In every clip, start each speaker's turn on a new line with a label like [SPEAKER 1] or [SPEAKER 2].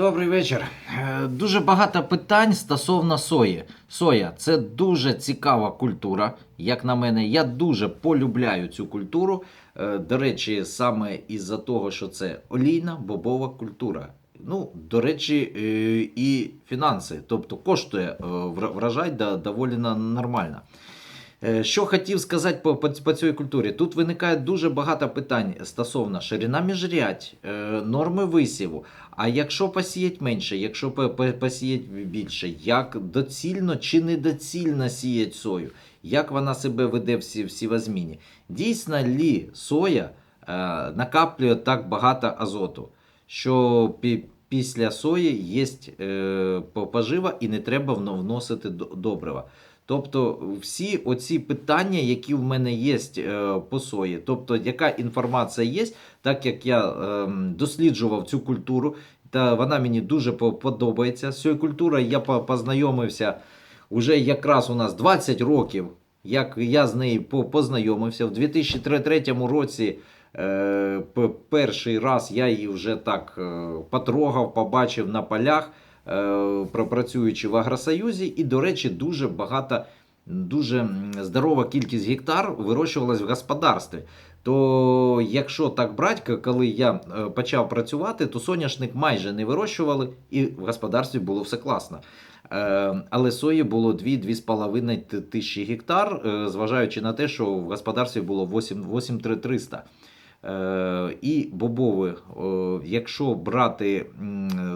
[SPEAKER 1] Добрий вечір. Е, Дуже багато питань стосовно сої. Соя це дуже цікава культура, як на мене. Я дуже полюбляю цю культуру. Е, До речі, саме із-за того, що це олійна бобова культура. Ну, до речі, е, і фінанси, тобто коштує врожай доволі нормально. Е, Що хотів сказати по, по, по цій культурі? Тут виникає дуже багато питань стосовно ширина міжрядь, е, норми висіву. А якщо посіять менше, якщо по- по- посіять більше, як доцільно чи недоцільно сіять сою? Як вона себе веде в сі- в сівозміні? Дійсно лі соя е, накаплює так багато азоту, що після сої є е, пожива і не треба вно- вносити добрива. Тобто всі оці питання, які в мене є е, по сої, тобто яка інформація є, так як я ем, досліджував цю культуру, та вона мені дуже подобається. З цією культурою я познайомився вже якраз у нас 20 років, як я з нею по- познайомився. В 2003 році перший раз я її вже так е, потрогав, побачив на полях е, про- працюючи в Агросоюзі, і, до речі, дуже багато, дуже здорова кількість гектар вирощувалась в господарстві. То якщо так брати, коли я е, почав працювати, то соняшник майже не вирощували, і в господарстві було все класно. Е, Але сої було 2-2,5 тисячі гектар, е, зважаючи на те, що в господарстві було 8 8300. Е, І бобові, е, якщо брати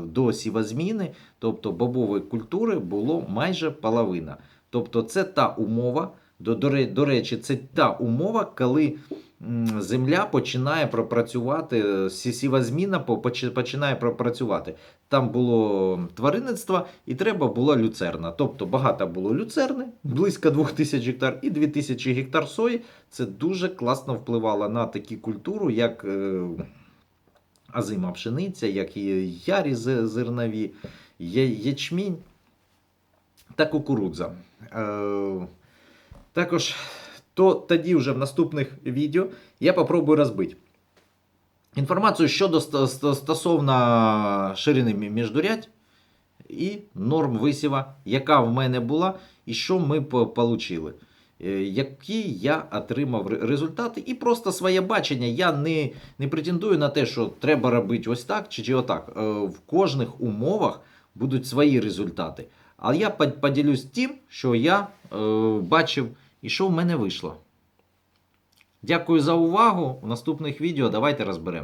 [SPEAKER 1] до сівозміни, тобто бобової культури було майже половина. Тобто це та умова, до, до, до речі, це та умова, коли земля починає пропрацювати, е, сі- сівозміна по- почи- починає пропрацювати. Там було тваринництво і треба була люцерна. Тобто багато було люцерни, близько 2000 гектар і 2000 гектар сої. Це дуже класно впливало на такі культуру, як е, азима пшениця, як і ярі зе- зернові, ячмінь та кукурудза. Е, також то тоді вже в наступних відео я попробую розбити. Інформацію щодо ст- ст- стосовно ширини міждурядь і норм висіва, яка в мене була, і що ми отримали. Які я отримав результати, і просто своє бачення. Я не, не претендую на те, що треба робити ось так чи, чи отак. Е, В кожних умовах будуть свої результати. А я поділюсь тим, що я е, бачив і що в мене вийшло. Дякую за увагу. У наступних відео давайте розберемо.